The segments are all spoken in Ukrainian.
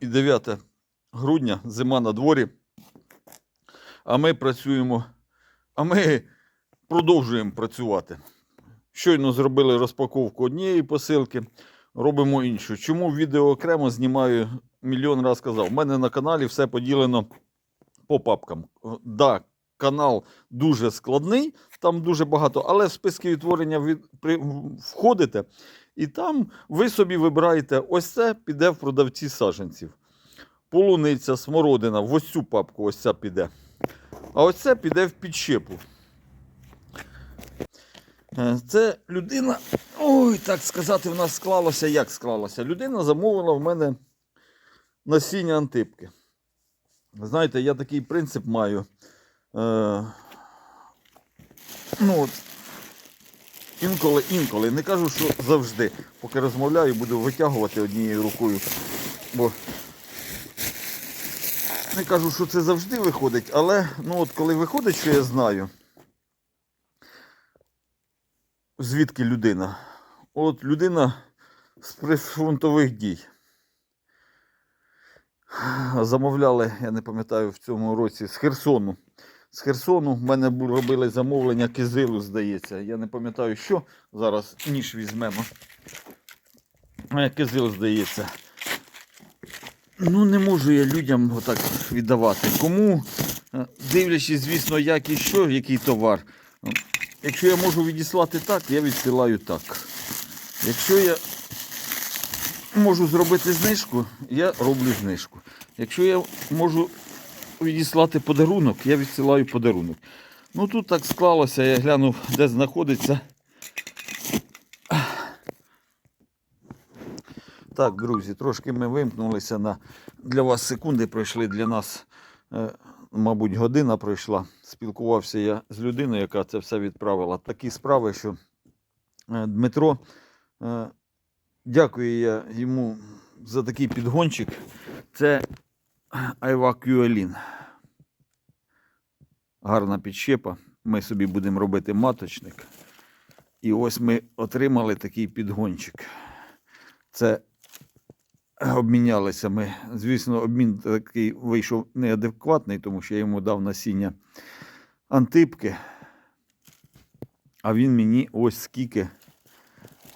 і 9 грудня, зима на дворі. А ми працюємо, а ми продовжуємо працювати. Щойно зробили розпаковку однієї посилки, робимо іншу. Чому відео окремо знімаю мільйон раз казав. У мене на каналі все поділено по папкам. Да, канал дуже складний, там дуже багато, але в списки відтворення від, при, входите, і там ви собі вибираєте, ось це піде в продавці саженців. Полуниця, смородина, в ось цю папку ось ця піде. А ось це піде в підщепу. Е, Це людина, ой, так сказати, в нас склалося, як склалося. Людина замовила в мене насіння антипки. Знаєте, я такий принцип маю. Е, ну от, інколи, інколи, не кажу, що завжди. Поки розмовляю, буду витягувати однією рукою. Бо не кажу, що це завжди виходить, але ну от коли виходить, що я знаю, звідки людина? От людина з прифронтових дій. Замовляли, я не пам'ятаю, в цьому році з Херсону. З Херсону в мене робили замовлення кизилу, здається. Я не пам'ятаю, що. Зараз ніж візьмемо. Кизил, здається. Ну, не можу я людям отак віддавати. Кому, е, дивлячись, звісно, як і що, який товар. Якщо я можу відіслати так, я відсилаю так. Якщо я можу зробити знижку, я роблю знижку. Якщо я можу відіслати подарунок, я відсилаю подарунок. Ну тут так склалося, я глянув, де знаходиться. Так, друзі, трошки ми вимкнулися на для вас секунди пройшли для нас, е, мабуть, година пройшла. Спілкувався я з людиною, яка це все відправила. Такі справи, що е, Дмитро, е, дякую я йому за такий підгончик. Це Айвакюелін. Гарна підщепа. Ми собі будемо робити маточник. І ось ми отримали такий підгончик. Це обмінялися ми. Звісно, обмін такий вийшов неадекватний, тому що я йому дав насіння антипки. А він мені ось скільки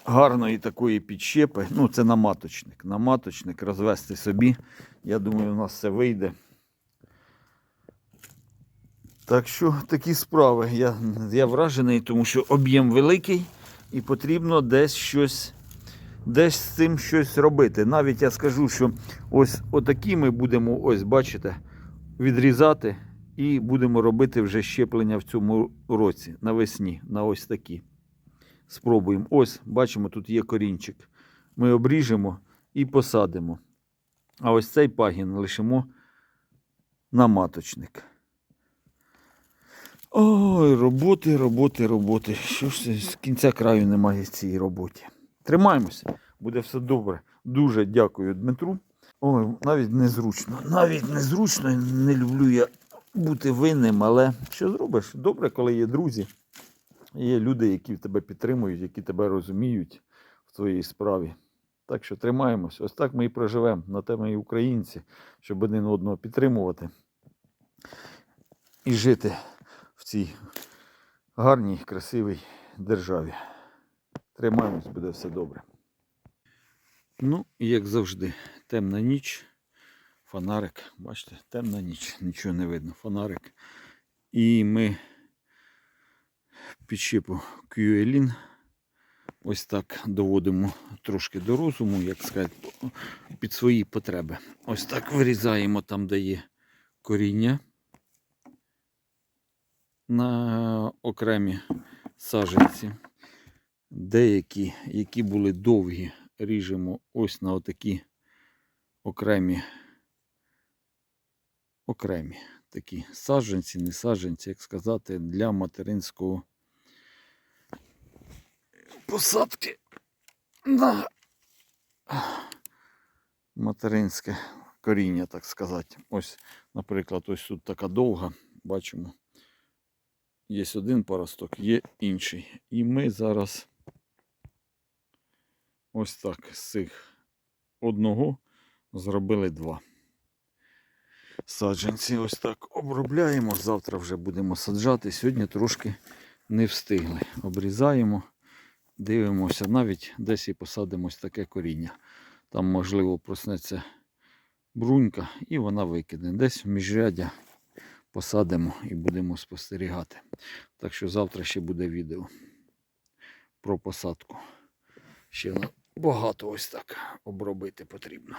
гарної такої підщепи. Ну, це наматочник. Наматочник розвести собі. Я думаю, у нас все вийде. Так що такі справи. Я, я вражений, тому що об'єм великий і потрібно десь щось десь з цим щось робити. Навіть я скажу, що ось отакі ми будемо, ось бачите, відрізати і будемо робити вже щеплення в цьому році, навесні, на ось такі. Спробуємо. Ось, бачимо, тут є корінчик. Ми обріжемо і посадимо. А ось цей пагін лишимо на маточник. Ой, роботи, роботи, роботи. Що ж з кінця краю немає в цій роботі. Тримаємося, буде все добре. Дуже дякую Дмитру. Ой, навіть незручно. Навіть незручно. Не люблю я бути винним, але що зробиш? Добре, коли є друзі. Є люди, які тебе підтримують, які тебе розуміють в твоїй справі. Так що тримаємось. Ось так ми і проживемо. На те ми і українці, щоб один одного підтримувати і жити в цій гарній, красивій державі. Тримаємось, буде все добре. Ну, і як завжди, темна ніч, фонарик. Бачите, темна ніч, нічого не видно. Фонарик. І ми підщепу QLIN ось так доводимо трошки до розуму, як сказати, під свої потреби. Ось так вирізаємо там, де є коріння на окремі саженці. Деякі, які були довгі, ріжемо ось на отакі окремі, окремі такі саджанці, не саджанці, як сказати, для материнського посадки на материнське коріння, так сказати. Ось, наприклад, ось тут така довга, бачимо. Є один паросток, є інший. І ми зараз ось так з цих одного зробили два. Саджанці ось так обробляємо. Завтра вже будемо саджати. Сьогодні трошки не встигли. Обрізаємо, дивимося, навіть десь і посадимо ось таке коріння. Там, можливо, проснеться брунька і вона викине. Десь в міжряддя посадимо і будемо спостерігати. Так що завтра ще буде відео про посадку. Ще багато ось так обробити потрібно.